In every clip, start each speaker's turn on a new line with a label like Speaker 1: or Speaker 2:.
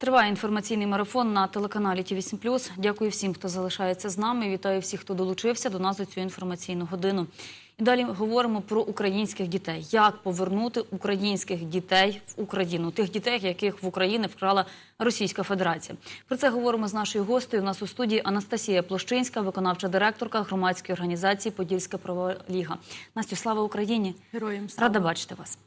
Speaker 1: Триває інформаційний марафон на телеканалі ТІВІ 7 Дякую всім, хто залишається з нами. Вітаю всіх, хто долучився до нас у цю інформаційну годину. І далі говоримо про українських дітей. Як повернути українських дітей в Україну, тих дітей, яких в Україні вкрала Російська Федерація. Про це говоримо з нашою гостею. У нас у студії Анастасія Площинська, виконавча директорка громадської організації Подільська правова ліга. Настю, слава Україні!
Speaker 2: Героям слава.
Speaker 1: Рада бачити вас.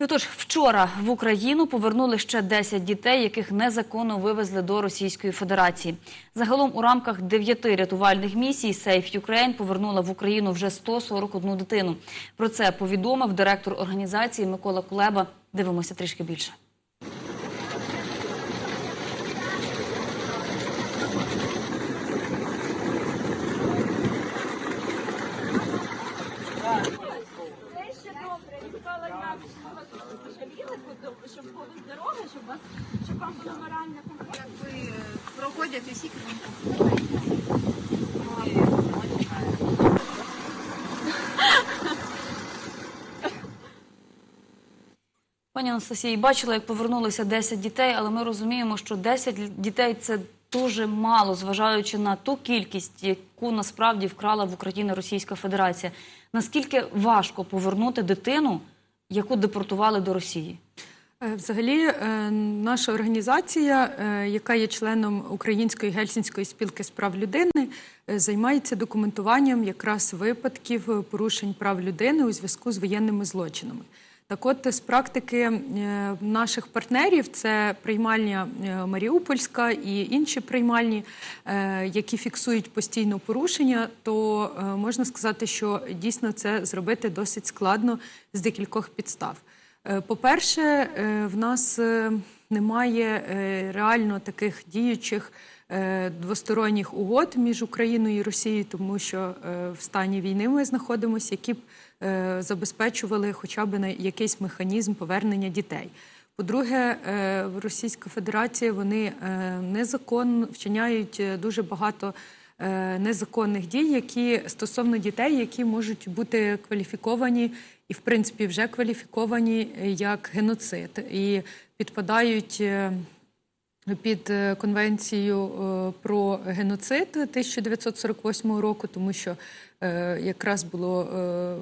Speaker 1: Отож, вчора в Україну повернули ще 10 дітей, яких незаконно вивезли до Російської Федерації. Загалом у рамках 9 рятувальних місій Safe Ukraine повернула в Україну вже 141 дитину. Про це повідомив директор організації Микола Кулеба. Дивимося трішки більше.
Speaker 3: Це ще добре. Я сказала, я що вас пожаліли, щоб були здорові, щоб вас щоб вам було морально комфортно.
Speaker 4: Якби проходять усі
Speaker 1: Пані Анастасії, бачила, як повернулося 10 дітей, але ми розуміємо, що 10 дітей це дуже мало, зважаючи на ту кількість, яку насправді вкрала в Україні Російська Федерація. Наскільки важко повернути дитину, яку депортували до Росії?
Speaker 2: Е, Взагалі, е, наша організація, е, яка є членом Української гельсінської спілки з прав людини, займається документуванням якраз випадків порушень прав людини у зв'язку з воєнними злочинами. Так от, з практики наших партнерів, це приймальня Маріупольська і інші приймальні, які фіксують постійно порушення, то можна сказати, що дійсно це зробити досить складно з декількох підстав. Е, По-перше, е, в нас е, немає реально таких діючих двосторонніх угод між Україною і Росією, тому що в стані війни ми знаходимося, які б забезпечували хоча б на якийсь механізм повернення дітей. По-друге, в Російська Федерація вони незаконно вчиняють дуже багато незаконних дій, які стосовно дітей, які можуть бути кваліфіковані і, в принципі, вже кваліфіковані е, як геноцид і підпадають. е, під е, конвенцію е, про геноцид 1948 року, тому що е, якраз було е,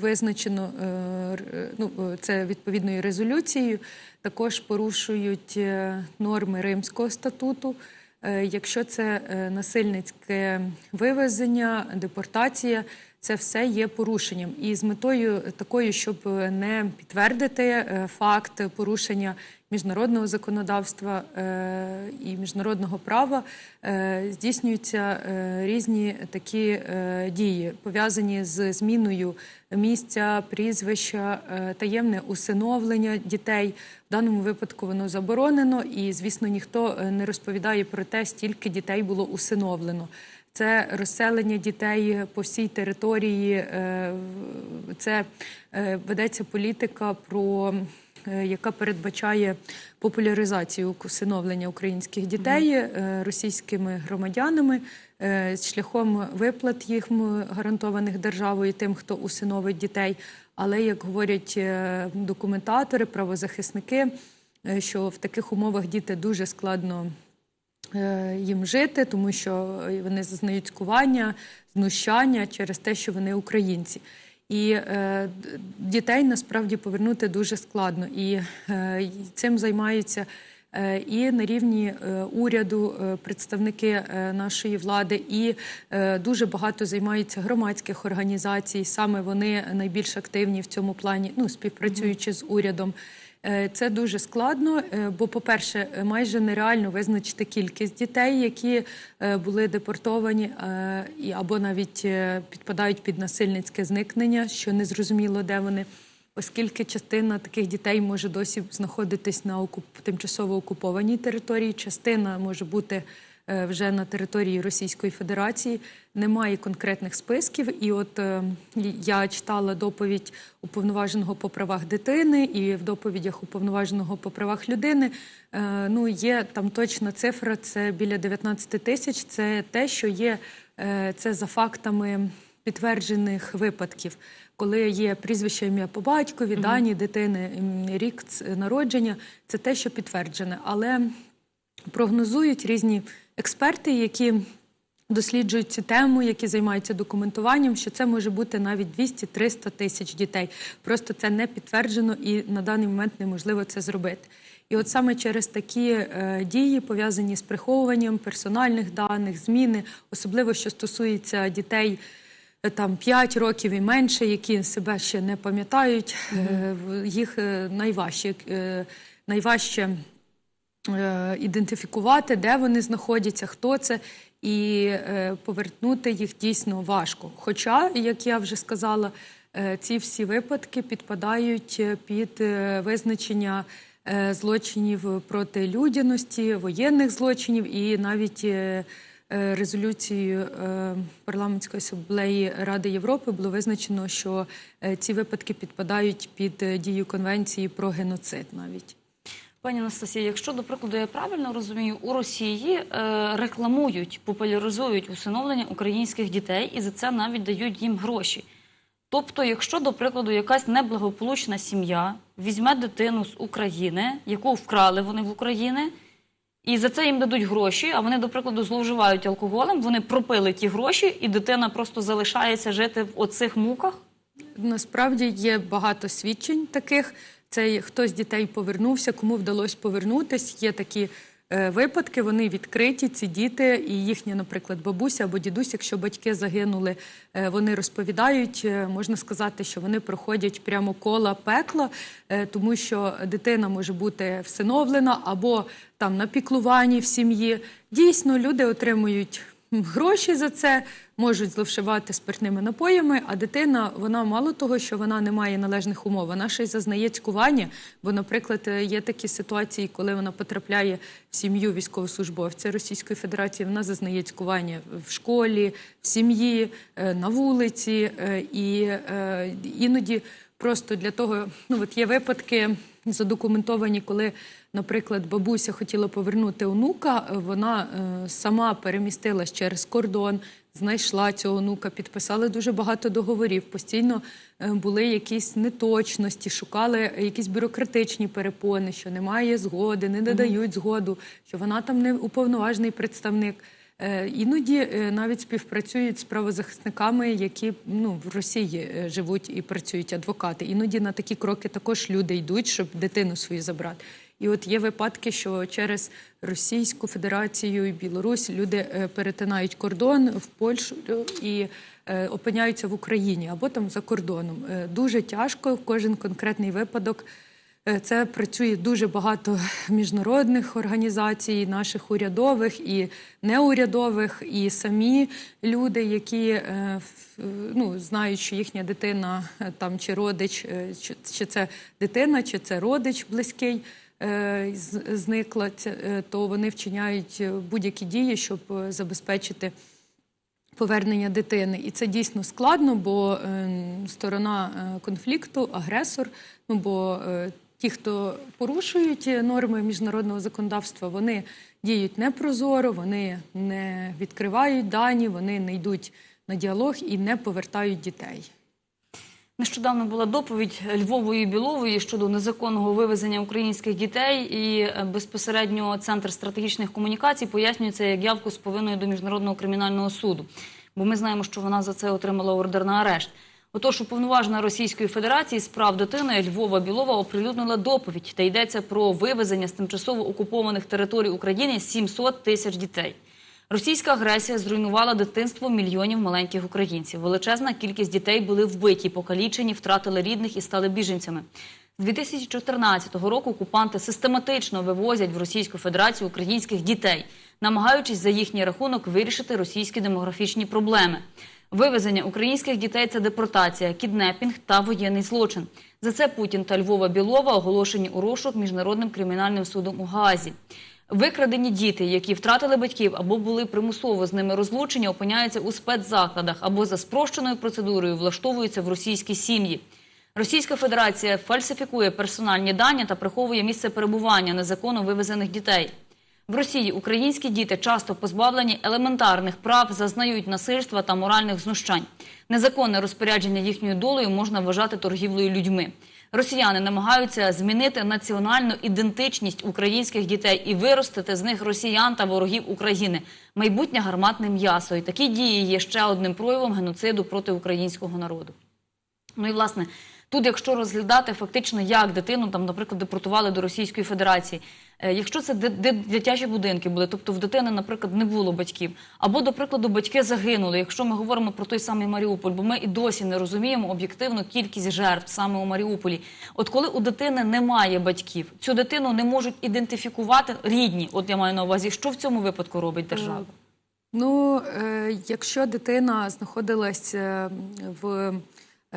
Speaker 2: визначено е, ну, е, це відповідною резолюцією. Також порушують е, норми Римського статуту. Е, Якщо це е, насильницьке вивезення, депортація, це все є порушенням. І з метою такою, щоб не підтвердити е, факт порушення міжнародного законодавства е, і міжнародного права, е, здійснюються е, різні такі дії, пов'язані з зміною місця, прізвища, таємне усиновлення дітей. В даному випадку воно заборонено, і звісно, ніхто не розповідає про те, стільки дітей було усиновлено. Це розселення дітей по всій території. Це ведеться політика про. Е, Яка передбачає популяризацію усиновлення українських дітей е, російськими громадянами е, шляхом виплат їм гарантованих державою тим, хто усиновить дітей. Але як говорять документатори, правозахисники, що в таких умовах діти дуже складно їм жити, тому що вони зазнають скування, знущання через те, що вони українці. І е, дітей насправді повернути дуже складно. І е, цим займаються е, і на рівні е, уряду е, представники е, нашої влади, і е, дуже багато займаються громадських організацій. Саме вони найбільш активні в цьому плані, ну співпрацюючи з урядом. Е, Це дуже складно, е, бо, по-перше, майже нереально визначити кількість дітей, які е, були депортовані або навіть підпадають під насильницьке зникнення, що не зрозуміло, де вони, оскільки частина таких дітей може досі знаходитись на тимчасово окупованій території, частина може бути вже на території Російської Федерації. Немає конкретних списків. І от е, я читала доповідь уповноваженого по правах дитини, і в доповідях уповноваженого по правах людини е, ну є там точна цифра. Це біля 19 тисяч. Це те, що є е, це за фактами підтверджених випадків. коли є прізвище ім'я по батькові, дані дитини, рік народження, це те, що підтверджене. Але прогнозують різні експерти, які досліджують цю тему, які займаються документуванням, що це може бути навіть 200-300 тисяч дітей. Просто це не підтверджено і на даний момент неможливо це зробити. І от саме через такі е, дії, пов'язані з приховуванням персональних даних, зміни, особливо що стосується дітей е, там 5 років і менше, які себе ще не пам'ятають, е, їх е, найважче, е, найважче ідентифікувати, де вони знаходяться, хто це, і е, повернути їх дійсно важко. Хоча, як я вже сказала, е, ці всі випадки підпадають е, під е, визначення е, злочинів проти людяності, воєнних злочинів і навіть. е, е, Резолюцією е, парламентської асамблеї Ради Європи було визначено, що е, ці випадки підпадають під е, дію конвенції про геноцид навіть.
Speaker 1: Пані Анастасія, якщо, до прикладу, я правильно розумію, у Росії е, рекламують, популяризують усиновлення українських дітей і за це навіть дають їм гроші. Тобто, якщо, до прикладу, якась неблагополучна сім'я візьме дитину з України, яку вкрали вони в Україні, і за це їм дадуть гроші, а вони, до прикладу, зловживають алкоголем, вони пропили ті гроші, і дитина просто залишається жити в оцих муках.
Speaker 2: Насправді є багато свідчень таких. Це хтось з дітей повернувся, кому вдалося повернутись. Є такі е, випадки, вони відкриті, ці діти, і їхня, наприклад, бабуся або дідусь, якщо батьки загинули, е, вони розповідають, е, можна сказати, що вони проходять прямо кола пекла, тому що дитина може бути всиновлена або там на піклуванні в сім'ї. Дійсно, люди отримують гроші за це, можуть зловшивати спиртними напоями, а дитина, вона мало того, що вона не має належних умов, вона ще й зазнає цькування. Бо, наприклад, е, є такі ситуації, коли вона потрапляє в сім'ю військовослужбовця Російської Федерації, вона зазнає цькування в школі, в сім'ї, е, на вулиці. е, І іноді просто для того, ну от є випадки задокументовані, коли, наприклад, бабуся хотіла повернути онука, е, вона е, сама перемістилась через кордон, знайшла цього онука, підписали дуже багато договорів. Постійно е, були якісь неточності, шукали якісь бюрократичні перепони, що немає згоди, не надають згоду, що вона там не уповноважений представник. Е, Іноді е, навіть співпрацюють з правозахисниками, які ну, в Росії е, живуть і працюють адвокати. Іноді на такі кроки також люди йдуть, щоб дитину свою забрати. І от є випадки, що через Російську Федерацію і Білорусь люди перетинають кордон в Польщу і опиняються в Україні або там за кордоном. Дуже тяжко кожен конкретний випадок. Е, Це працює дуже багато міжнародних організацій, наших урядових і неурядових, і самі люди, які е, ну, знають, що їхня дитина е, там чи родич, чи, це дитина, чи це родич близький. Зникла, то вони вчиняють будь-які дії, щоб забезпечити повернення дитини. І це дійсно складно, бо е, сторона конфлікту, агресор, ну бо ті, хто порушують норми міжнародного законодавства, вони діють непрозоро, вони не відкривають дані, вони не йдуть на діалог і не повертають дітей.
Speaker 1: Нещодавно була доповідь Львової Білової щодо незаконного вивезення українських дітей, і е, безпосередньо центр стратегічних комунікацій пояснюється як явку з повинною до міжнародного кримінального суду. Бо ми знаємо, що вона за це отримала ордер на арешт. Отож, уповноважена Російської Федерації з прав дитини Львова Білова оприлюднила доповідь, де йдеться про вивезення з тимчасово окупованих територій України 700 тисяч дітей. Російська агресія зруйнувала дитинство мільйонів маленьких українців. Величезна кількість дітей були вбиті, покалічені, втратили рідних і стали біженцями. З 2014 року окупанти систематично вивозять в Російську Федерацію українських дітей, намагаючись за їхній рахунок вирішити російські демографічні проблеми. Вивезення українських дітей це депортація, кіднепінг та воєнний злочин. За це Путін та Львова Білова оголошені у розшук міжнародним кримінальним судом у Гаазі. Викрадені діти, які втратили батьків або були примусово з ними розлучені, опиняються у спецзакладах або за спрощеною процедурою влаштовуються в російські сім'ї. Російська Федерація фальсифікує персональні дані та приховує місце перебування незаконно вивезених дітей. В Росії українські діти часто позбавлені елементарних прав, зазнають насильства та моральних знущань. Незаконне розпорядження їхньою долею можна вважати торгівлею людьми. Росіяни намагаються змінити національну ідентичність українських дітей і виростити з них росіян та ворогів України. Майбутнє гарматне м'ясо. І такі дії є ще одним проявом геноциду проти українського народу. Ну і власне, тут, якщо розглядати фактично, як дитину там, наприклад, депортували до Російської Федерації, е, якщо це ди- ди- дитячі будинки були, тобто в дитини, наприклад, не було батьків, або, до прикладу, батьки загинули, якщо ми говоримо про той самий Маріуполь, бо ми і досі не розуміємо об'єктивну кількість жертв саме у Маріуполі. От коли у дитини немає батьків, цю дитину не можуть ідентифікувати рідні. От я маю на увазі, що в цьому випадку робить держава?
Speaker 2: Ну, е, якщо дитина знаходилась е, в е,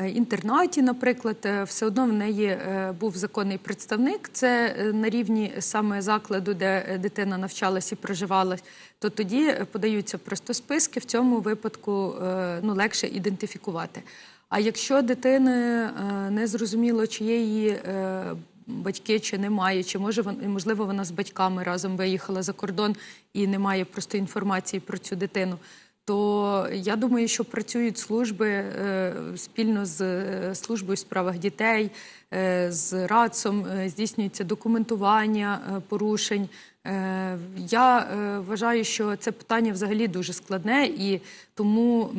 Speaker 2: інтернаті, наприклад, е, все одно в неї е, був законний представник. Це е, на рівні саме закладу, де е, дитина навчалась і проживала, то тоді е, подаються просто списки. В цьому випадку е, ну, легше ідентифікувати. А якщо дитини е, не зрозуміло, чи її е, батьки, чи немає, чи може можливо вона з батьками разом виїхала за кордон і немає просто інформації про цю дитину. То я думаю, що працюють служби е, спільно з е, службою у справах дітей, е, з РАЦом, здійснюється документування порушень. Я вважаю, що це питання взагалі дуже складне, і тому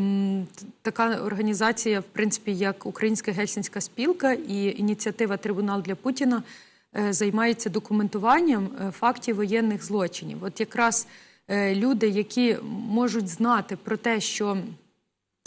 Speaker 2: така організація, в принципі, як Українська гельсінська спілка і ініціатива Трибунал для Путіна займається документуванням фактів воєнних злочинів. От якраз люди, які можуть знати про те, що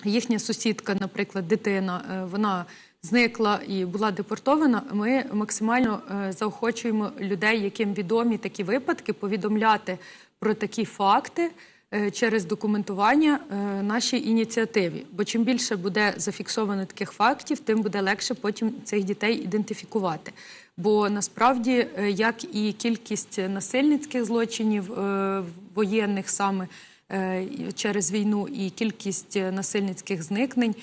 Speaker 2: їхня сусідка, наприклад, дитина, е, вона зникла і була депортована. Ми максимально е, заохочуємо людей, яким відомі такі випадки, повідомляти про такі факти. е, Через документування е, нашій ініціативі, бо чим більше буде зафіксовано таких фактів, тим буде легше потім цих дітей ідентифікувати. Бо насправді, е, як і кількість насильницьких злочинів е, воєнних саме е, через війну і кількість насильницьких зникнень,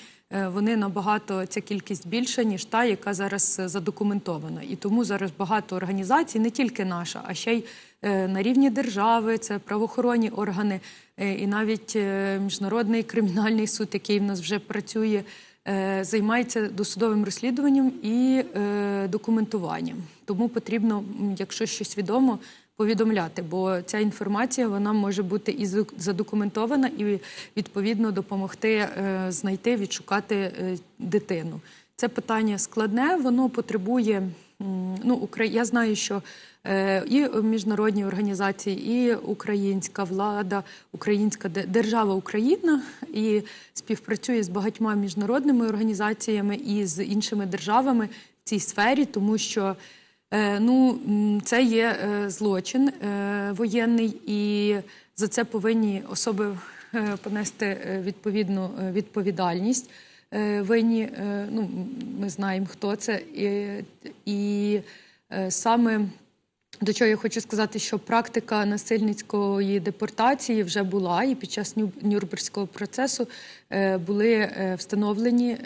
Speaker 2: вони набагато ця кількість більша, ніж та, яка зараз задокументована. І тому зараз багато організацій, не тільки наша, а ще й на рівні держави, це правоохоронні органи, і навіть міжнародний кримінальний суд, який в нас вже працює. Е, Займається досудовим розслідуванням і е, документуванням. Тому потрібно, якщо щось відомо, повідомляти, бо ця інформація вона може бути і задокументована, і відповідно допомогти е, знайти, відшукати дитину. Це питання складне, воно потребує. Ну, я знаю, що е, і міжнародні організації, і українська влада, українська держава Україна і співпрацює з багатьма міжнародними організаціями і з іншими державами в цій сфері, тому що Е, Ну, це є е, злочин воєнний, і за це повинні особи понести відповідну відповідальність. Винні, ну, ми знаємо, хто це. І е, саме до чого я хочу сказати, що практика насильницької депортації вже була, і під час Ню- Нюрнберзького процесу е, були е, встановлені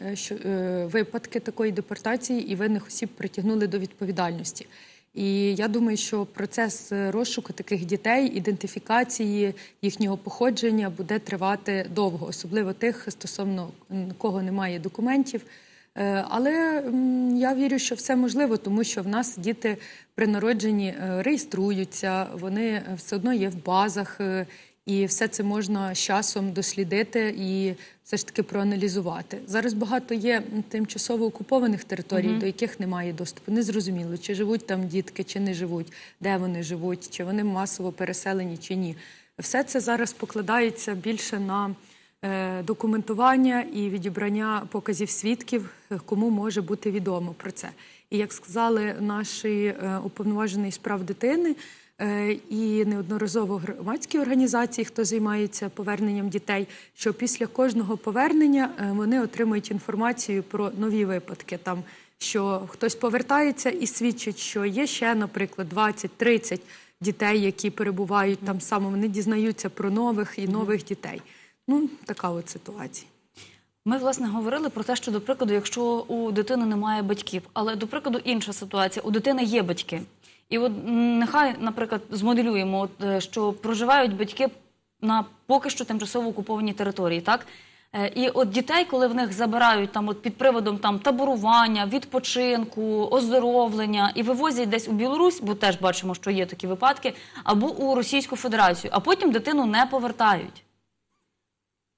Speaker 2: випадки такої депортації, і винних осіб притягнули до відповідальності. І я думаю, що процес розшуку таких дітей, ідентифікації їхнього походження буде тривати довго, особливо тих, стосовно кого немає документів. Е, Але я вірю, що все можливо, тому що в нас діти при народженні е, реєструються, вони е, все одно є в базах, і все це можна з часом дослідити і все ж таки проаналізувати. Зараз багато є тимчасово окупованих територій, до яких немає доступу. Незрозуміло, чи живуть там дітки, чи не живуть, де вони живуть, чи вони масово переселені, чи ні. Все це зараз покладається більше на документування і відібрання показів свідків, е, кому може бути відомо про це. І як сказали наші е, уповноважені з прав дитини е, і неодноразово громадські організації, хто займається поверненням дітей, що після кожного повернення е, вони отримують інформацію про нові випадки. Там що хтось повертається і свідчить, що є ще, наприклад, 20-30 дітей, які перебувають там саме. Вони дізнаються про нових і нових дітей. Ну, така от ситуація.
Speaker 1: Ми власне говорили про те, що до прикладу, якщо у дитини немає батьків, але до прикладу інша ситуація: у дитини є батьки. І от нехай, наприклад, змоделюємо, от, е, що проживають батьки на поки що тимчасово окупованій території, так? Е, І от дітей, коли в них забирають там от під приводом там таборування, відпочинку, оздоровлення і вивозять десь у Білорусь, бо теж бачимо, що є такі випадки, або у Російську Федерацію, а потім дитину не повертають.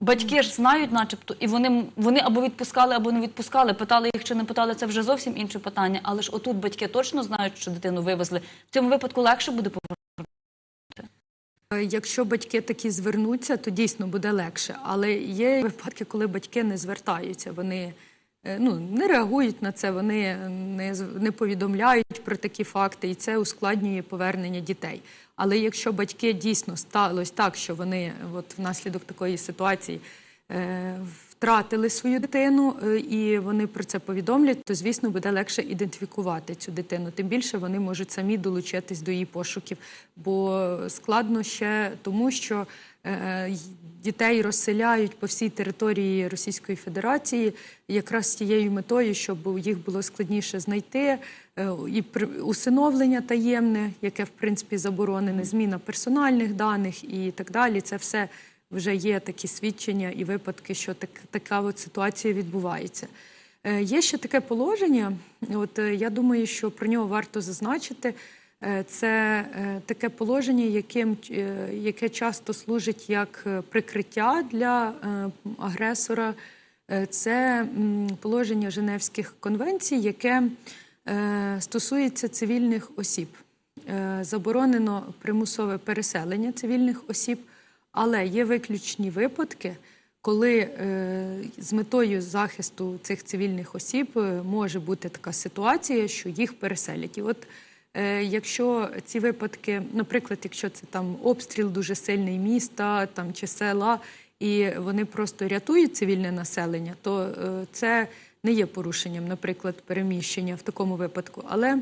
Speaker 1: Батьки ж знають, начебто, і вони, або відпускали, або не відпускали. Питали їх чи не питали, це вже зовсім інше питання. Але ж отут батьки точно знають, що дитину вивезли. В цьому випадку легше буде повернути.
Speaker 2: Е, Якщо батьки такі звернуться, то дійсно буде легше. Але є випадки, коли батьки не звертаються, вони ну, не реагують на це, вони не, не повідомляють про такі факти, і це ускладнює повернення дітей. Але якщо батьки дійсно сталося так, що вони от внаслідок такої ситуації е, втратили свою дитину е, і вони про це повідомлять, то звісно буде легше ідентифікувати цю дитину. Тим більше вони можуть самі долучитись до її пошуків, бо складно ще тому, що е, дітей розселяють по всій території Російської Федерації, якраз з тією метою, щоб їх було складніше знайти, е, і усиновлення таємне, яке в принципі заборонене, зміна персональних даних і так далі. Це все вже є такі свідчення і випадки, що так, така от ситуація відбувається. Е, Є ще таке положення. От е, я думаю, що про нього варто зазначити. Е, Це е, таке положення, яким, е, яке часто служить як прикриття для агресора. Це положення Женевських конвенцій, яке стосується цивільних осіб. Заборонено примусове переселення цивільних осіб, але є виключні випадки, коли з метою захисту цих цивільних осіб може бути така ситуація, що їх переселять. І от якщо ці випадки, наприклад, якщо це там обстріл дуже сильний міста там чи села, і вони просто рятують цивільне населення, то е, це не є порушенням, наприклад, переміщення в такому випадку. Але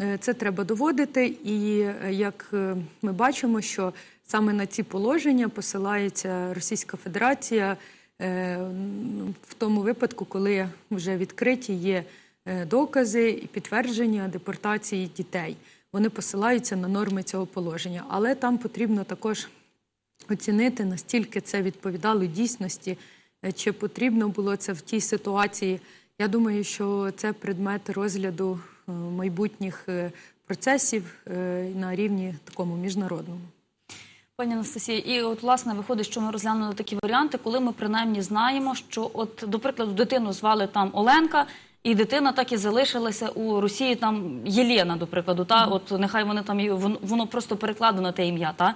Speaker 2: Е, Це треба доводити, і е, як е, ми бачимо, що саме на ці положення посилається Російська Федерація е, в тому випадку, коли вже відкриті є е, докази і підтвердження депортації дітей. Вони посилаються на норми цього положення, але там потрібно також оцінити, настільки це відповідало дійсності, е, чи потрібно було це в тій ситуації. Я думаю, що це предмет розгляду е, майбутніх е, процесів е, на рівні такому міжнародному.
Speaker 1: Пані Анастасія, і от власне виходить, що ми розглянули такі варіанти, коли ми принаймні знаємо, що от, до прикладу, дитину звали там Оленка, і дитина так і залишилася у Росії там Єлена, до прикладу. Та от нехай вони там воно, просто перекладено те ім'я, та.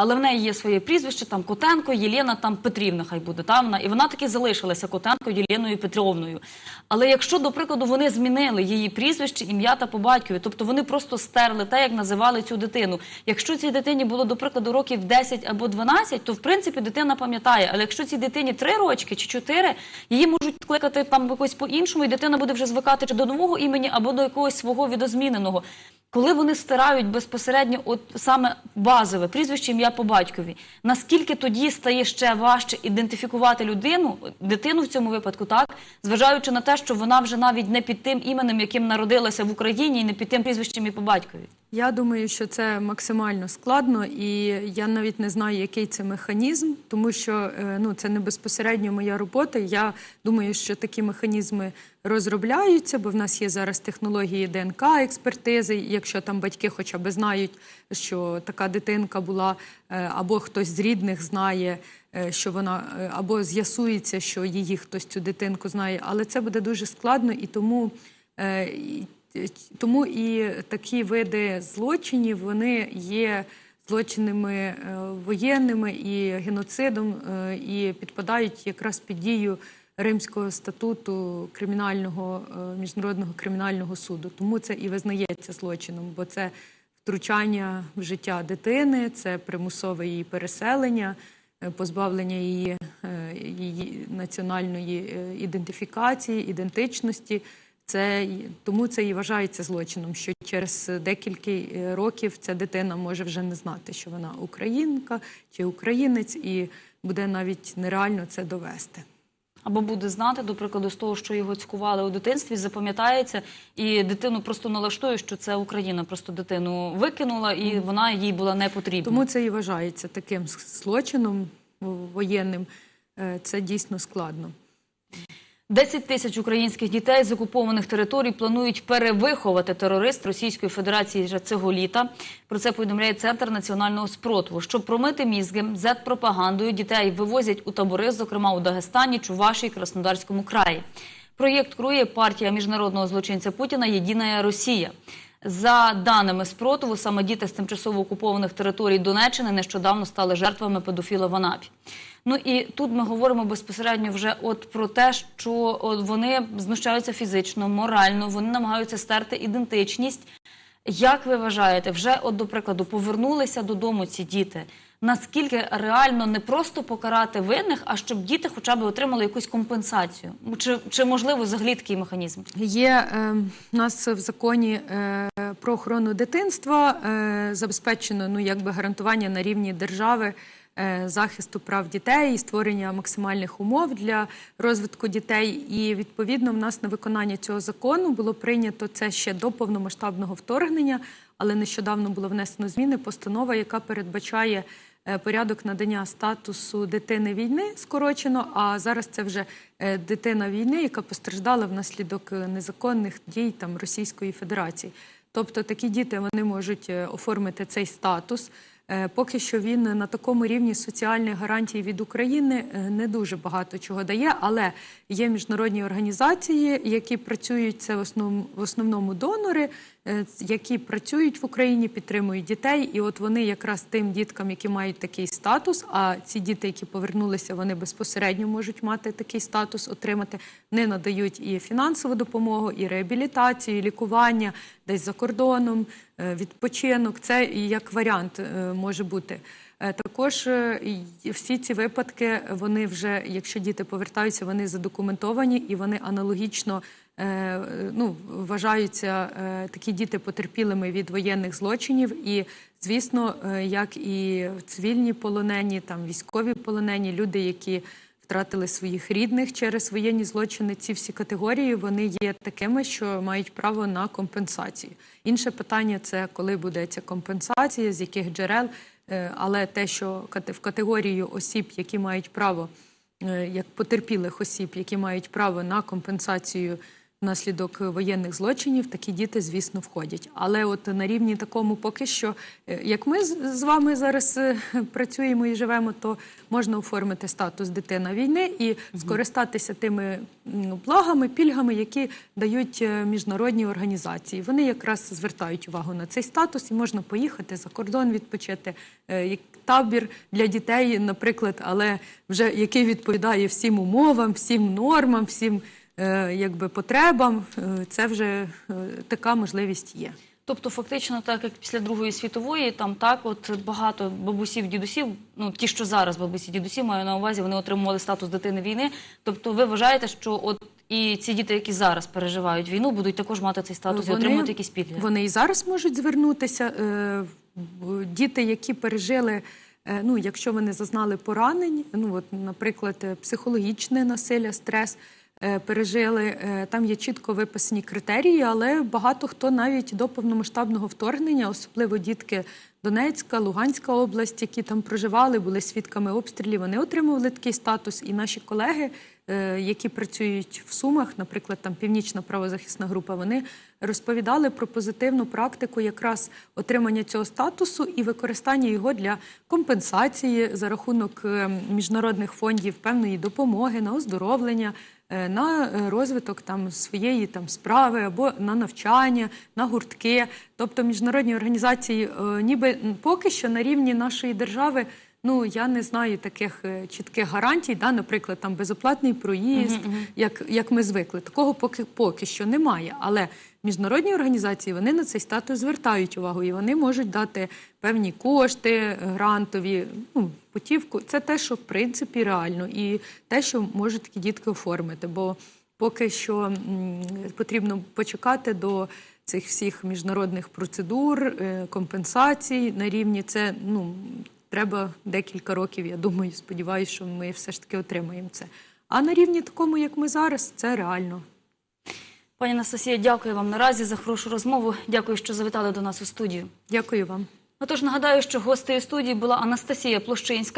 Speaker 1: Але в неї є своє прізвище, там Котенко, Єлена, там Петрівна хай буде. Та вона і вона таки залишилася Котенко Єленою Петровною. Але якщо, до прикладу, вони змінили її прізвище, ім'я та по батькові, тобто вони просто стерли те, як називали цю дитину. Якщо цій дитині було, до прикладу, років 10 або 12, то в принципі дитина пам'ятає. Але якщо цій дитині 3 рочки чи 4, її можуть кликати там якось по-іншому, і дитина буде вже звикати чи до нового імені або до якогось свого відозміненого. Коли вони стирають безпосередньо от саме базове прізвище ім'я по батькові, наскільки тоді стає ще важче ідентифікувати людину, дитину в цьому випадку, так зважаючи на те, що вона вже навіть не під тим іменем, яким народилася в Україні, і не під тим прізвищем і по батькові.
Speaker 2: Я думаю, що це максимально складно, і я навіть не знаю, який це механізм, тому що е, ну це не безпосередньо моя робота. Я думаю, що такі механізми розробляються, бо в нас є зараз технології ДНК експертизи. Якщо там батьки хоча б знають, що така дитинка була, е, або хтось з рідних знає, е, що вона е, або з'ясується, що її хтось цю дитинку знає, але це буде дуже складно і тому. тому і такі види злочинів вони є злочинами воєнними і геноцидом, і підпадають якраз під дію Римського статуту кримінального е, міжнародного кримінального суду. Тому це і визнається злочином, бо це втручання в життя дитини, це примусове її переселення, е, позбавлення її, е, її національної ідентифікації, ідентичності. Це тому це і вважається злочином, що через декілька років ця дитина може вже не знати, що вона українка чи українець, і буде навіть нереально це довести.
Speaker 1: Або буде знати, до прикладу, з того, що його цькували у дитинстві, запам'ятається, і дитину просто налаштує, що це Україна просто дитину викинула, і вона їй була не потрібна.
Speaker 2: Тому це і вважається таким злочином воєнним. Е, Це дійсно складно.
Speaker 1: 10 тисяч українських дітей з окупованих територій планують перевиховати терорист Російської Федерації вже цього літа. Про це повідомляє Центр національного спротиву. Щоб промити мізги зет-пропагандою дітей вивозять у табори, зокрема у Дагестані, Чувашій Краснодарському краї. Проєкт крує партія міжнародного злочинця Путіна Єдина Росія. За даними спротиву, саме діти з тимчасово окупованих територій Донеччини нещодавно стали жертвами педофіла в Анапі. Ну і тут ми говоримо безпосередньо вже от про те, що вони знущаються фізично, морально, вони намагаються стерти ідентичність. Як ви вважаєте, вже от до прикладу повернулися додому ці діти? Наскільки реально не просто покарати винних, а щоб діти хоча б отримали якусь компенсацію? Чи, чи можливо взагалі такий механізм?
Speaker 2: Є е, нас в законі е, про охорону дитинства е, забезпечено ну, якби гарантування на рівні держави захисту прав дітей і створення максимальних умов для розвитку дітей. І відповідно в нас на виконання цього закону було прийнято це ще до повномасштабного вторгнення, але нещодавно було внесено зміни. Постанова, яка передбачає е, порядок надання статусу дитини війни скорочено. А зараз це вже е, дитина війни, яка постраждала внаслідок е, незаконних дій там Російської Федерації. Тобто такі діти вони можуть е, оформити цей статус. Е, Поки що він на такому рівні соціальних гарантій від України е, не дуже багато чого дає, але є міжнародні організації, які працюють це в основному, донори, які працюють в Україні, підтримують дітей. І от вони якраз тим діткам, які мають такий статус, а ці діти, які повернулися, вони безпосередньо можуть мати такий статус, отримати, не надають і фінансову допомогу, і реабілітацію, і лікування десь за кордоном, е, відпочинок. Це як варіант е, може бути. Е, Також е, всі ці випадки, вони вже, якщо діти повертаються, вони задокументовані і вони аналогічно е, ну, вважаються е, такі діти потерпілими від воєнних злочинів. І, звісно, е, як і цивільні полонені, там військові полонені, люди, які втратили своїх рідних через воєнні злочини. Ці всі категорії вони є такими, що мають право на компенсацію. Інше питання це коли буде ця компенсація, з яких джерел. Е, Але те, що в категорію осіб, які мають право, е, як потерпілих осіб, які мають право на компенсацію внаслідок воєнних злочинів, такі діти, звісно, входять. Але от на рівні такому поки що, е, як ми з вами зараз е, працюємо і живемо, то можна оформити статус дитина війни і скористатися тими благами, пільгами, які дають е, міжнародні організації. Вони якраз звертають увагу на цей статус, і можна поїхати за кордон відпочити. е, як Табір для дітей, наприклад, але вже який відповідає всім умовам, всім нормам, всім е, якби потребам, е, це вже е, така можливість є.
Speaker 1: Тобто, фактично, так як після Другої світової, там так, от багато бабусів, дідусів, ну ті, що зараз бабусі, дідусі, маю на увазі, вони отримували статус дитини війни. Тобто, ви вважаєте, що от і ці діти, які зараз переживають війну, будуть також мати цей статус і отримувати якісь пільги?
Speaker 2: Вони і зараз можуть звернутися. Е, Діти, які пережили, е, ну, якщо вони зазнали поранень, ну, от, наприклад, е, психологічне насилля, стрес. Е, Пережили Е, там є чітко виписані критерії, але багато хто навіть до повномасштабного вторгнення, особливо дітки Донецька, Луганська область, які там проживали, були свідками обстрілів, вони отримували такий статус. І наші колеги, е, які працюють в Сумах, наприклад, там Північна правозахисна група, вони розповідали про позитивну практику якраз отримання цього статусу і використання його для компенсації за рахунок міжнародних фондів певної допомоги на оздоровлення. Е, На е, розвиток там своєї там справи або на навчання, на гуртки, тобто міжнародні організації, е, ніби поки що на рівні нашої держави. Ну я не знаю таких е, чітких гарантій, да, наприклад, там безоплатний проїзд, як, як ми звикли. Такого поки поки що немає. Але міжнародні організації вони на цей статус звертають увагу, і вони можуть дати певні кошти, грантові, ну, путівку. Це те, що в принципі реально, і те, що можуть такі дітки оформити. Бо поки що м, потрібно почекати до цих всіх міжнародних процедур, е, компенсацій на рівні. Це ну треба декілька років. Я думаю, сподіваюся, що ми все ж таки отримаємо це. А на рівні такому, як ми зараз, це реально.
Speaker 1: Пані Анастасія, дякую вам наразі за хорошу розмову. Дякую, що завітали до нас у студію.
Speaker 2: Дякую вам.
Speaker 1: Отож, нагадаю, що гостею студії була Анастасія Площинська,